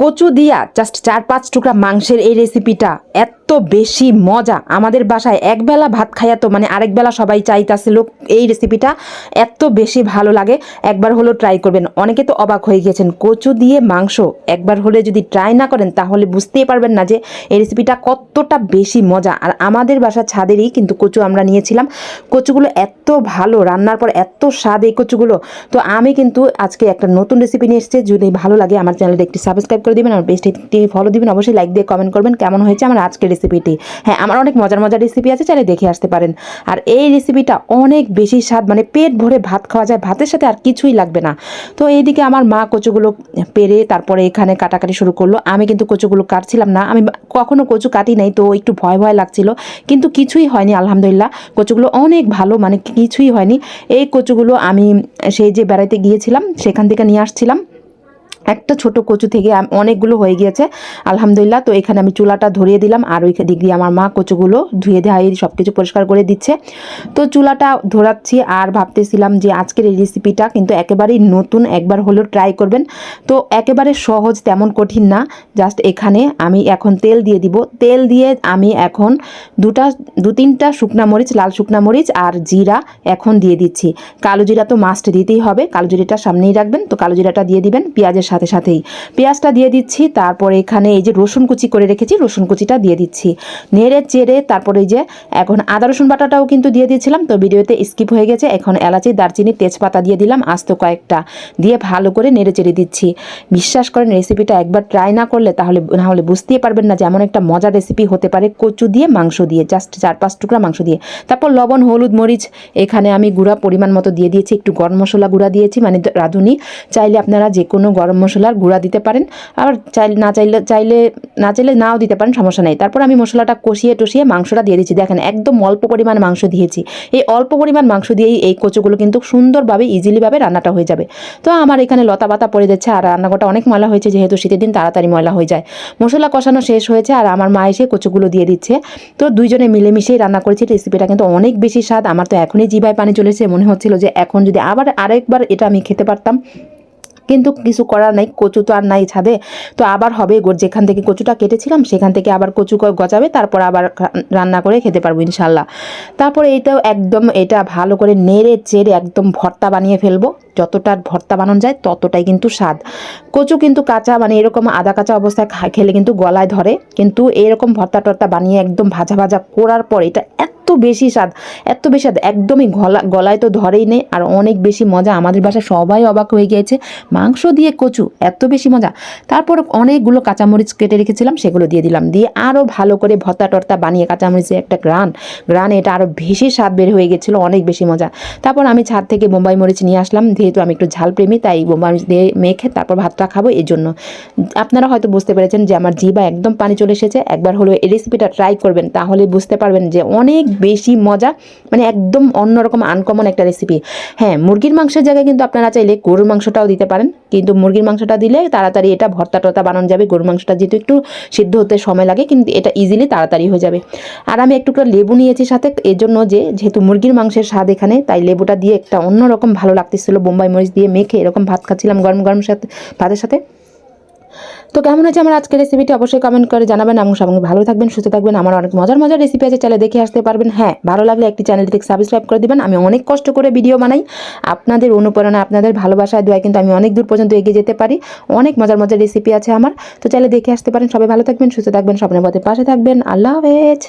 কচু দিয়া জাস্ট চার পাঁচ টুকরা মাংসের এই রেসিপিটা এত বেশি মজা। আমাদের বাসায় একবেলা ভাত খাইয়া তো মানে আরেক বেলা সবাই চাইতাছিল এই রেসিপিটা এত বেশি ভালো লাগে। একবার হলো ট্রাই করবেন। অনেকে তো অবাক হয়ে গেছেন কচু দিয়ে মাংস। একবার হলে যদি ট্রাই না করেন, তাহলে বুঝতেই পারবেন না যে এই রেসিপিটা কতটা বেশি মজা। আর আমাদের বাসা ছাদেরই কিন্তু কচু আমরা নিয়েছিলাম। কচুগুলো এত ভালো, রান্নার পর এত স্বাদ এই কচুগুলো। তো আমি কিন্তু আজকে একটা নতুন রেসিপি নিয়ে এসেছি। যদি ভালো লাগে, আমার চ্যানেলটা একটি সাবস্ক্রাইব করে দিবেন আর বেস্ট একটি ফলো দিবেন, অবশ্যই লাইক দিয়ে কমেন্ট করবেন। কেমন হয়েছে আমার আজকের রেসিপিটি হ্যাঁ আমার অনেক মজার মজার রেসিপি আছে, চাইলে দেখে আসতে পারেন। আর এই রেসিপিটা অনেক বেশি স্বাদ মানে পেট ভরে ভাত খাওয়া যায়, ভাতের সাথে আর কিছুই লাগবে না। তো এইদিকে আমার মা কচুগুলো পেরে তারপরে এখানে কাটাকাটি শুরু করল। আমি কিন্তু কচুগুলো কাটছিলাম না, আমি কখনো কচু কাটি নাই, তো একটু ভয় ভয় লাগছিল। কিন্তু কিছুই হয়নি, আলহামদুলিল্লাহ। কচুগুলো অনেক ভালো মানে কিছুই হয়নি। এই কচুগুলো আমি সেই যে বেড়াইতে গিয়েছিলাম, সেখান থেকে নিয়ে আসছিলাম। একটা ছোট কচু থেকে অনেকগুলো হয়ে গিয়েছে। আলহামদুলিল্লাহ, তো এখানে আমি চুলাটা ধরিয়ে দিলাম আর ওই দিক দিয়ে আমার মা কচুগুলো ধুয়ে দেয় সব কিছু পরিষ্কার করে দিচ্ছে। তো চুলাটা ধরাচ্ছি আর ভাবতেছিলাম যে আজকের এই রেসিপিটা কিন্তু একেবারেই নতুন, একবার হলেও ট্রাই করবেন। তো একেবারে সহজ, তেমন কঠিন না জাস্ট এখানে আমি এখন তেল দিয়ে দিব। তেল দিয়ে আমি এখন দুটা দু তিনটা শুকনা মরিচ, লাল শুকনা মরিচ আর জিরা এখন দিয়ে দিচ্ছি। কালো জিরা তো মাস্ট দিতেই হবে, কালো জিরাটা সামনেই রাখবেন। তো কালো জিরাটা দিয়ে দিবেন, পেঁয়াজের সাথে সাথেই। পেঁয়াজটা দিয়ে দিচ্ছি, তারপরে এখানে এই যে রসুন কুচি করে রেখেছি, রসুন কুচিটা দিয়ে দিচ্ছি। নেড়ে চেড়ে তারপরে যে এখন আদা, রসুন বাটাটাও কিন্তু দিয়ে দিয়েছিলাম, তো ভিডিওতে স্কিপ হয়ে গেছে, এখন এলাচি, দারচিনি, তেজপাতা দিয়ে দিলাম, আস্ত কয়েকটা। দিয়ে ভালো করে নেড়ে চেড়ে দিচ্ছি। বিশ্বাস করেন, রেসিপিটা একবার ট্রাই না করলে তাহলে, না হলে বুঝতেই পারবেন না যে এমন একটা মজার রেসিপি হতে পারে, কচু দিয়ে, মাংস দিয়ে, জাস্ট চার পাঁচ টুকরা মাংস দিয়ে। তারপর লবণ, হলুদ, মরিচ, এখানে আমি গুঁড়া পরিমাণ মতো দিয়ে দিয়েছি, একটু গরম মশলা গুঁড়া দিয়েছি মানে রাঁধুনি। চাইলে আপনারা যে কোনো গরম মশলার গুঁড়া দিতে পারেন। আবার চাইলে না চাইলে চাইলে, না চাইলে নাও দিতে পারেন, সমস্যা নেই। তারপর আমি মশলাটা কষিয়ে টষিয়ে মাংসটা দিয়ে দিচ্ছি। দেখেন, একদম অল্প পরিমাণ মাংস দিয়েছি। এই অল্প পরিমাণ মাংস দিয়েই এই কচুগুলো কিন্তু সুন্দরভাবে ইজিলিভাবে রান্নাটা হয়ে যাবে। তো আমার এখানে লতা পাতা পড়ে যাচ্ছে আর রান্নাঘরটা অনেক ময়লা হয়েছে, যেহেতু শীতের দিন তাড়াতাড়ি ময়লা হয়ে যায়। মশলা কষানো শেষ হয়েছে আর আমার মা এসে কচুগুলো দিয়ে দিচ্ছে। তো দুইজনে মিলেমিশেই রান্না করেছি। রেসিপিটা কিন্তু অনেক বেশি স্বাদ। আমার তো এখনই জিভায় পানি চলেছে। মনে হচ্ছিল যে এখন যদি আবার আরেকবার এটা আমি খেতে পারতাম। কিন্তু কিছু করার নাই, কচু তো আর নাই ছাদে। তো আবার হবে যেখান থেকে কচুটা কেটেছিলাম, সেখান থেকে আবার কচু গজাবে, তারপর আবার রান্না করে খেতে পারব ইনশাল্লাহ। তারপরে এইটাও একদম, এটা ভালো করে নেড়ে চেড়ে একদম ভর্তা বানিয়ে ফেলব। যতটা ভর্তা বানানো যায়, ততটাই কিন্তু স্বাদ। কচু কিন্তু কাঁচা মানে এরকম আদা কাঁচা অবস্থায় খেলে কিন্তু গলায় ধরে। কিন্তু এরকম ভর্তা টর্তা বানিয়ে একদম ভাজা ভাজা করার পর এটা এত বেশি স্বাদ, এত বেশি স্বাদ, একদমই গলা, গলায় তো ধরেই নেই। আর অনেক বেশি মজা আমাদের বাসায় সবাই অবাক হয়ে গিয়েছে। মাংস দিয়ে কচু, এত বেশি মজা। তারপর অনেকগুলো কাঁচামরিচ কেটে রেখেছিলাম, সেগুলো দিয়ে দিলাম। দিয়ে আরও ভালো করে ভর্তা টর্তা বানিয়ে কাঁচামরিচের একটা গ্রান। গ্রান এটা আরও বেশি স্বাদ বের হয়ে গেছিল অনেক বেশি মজা। তারপর আমি ছাদ থেকে বোম্বাই মরিচ নিয়ে আসলাম, যেহেতু আমি একটু ঝাল প্রেমী তাই বোম্বাই মরিচ দিয়ে মেখে তারপর ভাতটা খাব এই জন্য। আপনারা হয়তো বুঝতে পেরেছেন যে আমার জিবা একদম পানি চলে এসেছে। একবার হলো এই রেসিপিটা ট্রাই করবেন, তাহলে বুঝতে পারবেন যে অনেক বেশি মজা মানে একদম অন্যরকম আনকমন একটা রেসিপি হ্যাঁ মুরগির মাংসের জায়গায় কিন্তু আপনারা চাইলে গরুর মাংসটাও দিতে পারেন, কিন্তু মুরগির মাংসটা দিলে তাড়াতাড়ি এটা ভর্তা টর্তা বানানো যাবে, গরুর মাংসটা যেহেতু একটু সিদ্ধ হতে সময় লাগে, কিন্তু এটা ইজিলি তাড়াতাড়ি হয়ে যাবে। আর আমি একটু লেবু নিয়েছি সাথে, এর জন্য যে যেহেতু মুরগির মাংসের স্বাদ এখানে, তাই লেবুটা দিয়ে একটা অন্যরকম ভালো লাগতেছিল, বোম্বাই মরিচ দিয়ে মেখে এরকম ভাত খাচ্ছিলাম গরম গরম সাথে, ভাতের সাথে। তো কেমন আছে আমার আজকের রেসিপিটি অবশ্যই কমেন্ট করে জানাবেন এবং সঙ্গে ভালো থাকবেন, সুস্থ থাকবেন। আমার অনেক মজার মজার রেসিপি আছে, চাইলে দেখে আসতে পারবেন। হ্যাঁ ভালো লাগলে একটি চ্যানেলটি সাবস্ক্রাইব করে দেবেন। আমি অনেক কষ্ট করে ভিডিও বানাই। আপনাদের অনুপ্রেরণা, আপনাদের ভালোবাসায় দোয়া কিন্তু আমি অনেক দূর পর্যন্ত এগিয়ে যেতে পারি। অনেক মজার মজার রেসিপি আছে আমার। তো চাইলে দেখে আসতে পারেন। সবাই ভালো থাকবেন, সুস্থ থাকবেন, স্বপ্নের পথে পাশে থাকবেন। আল্লাহ হাফেজ।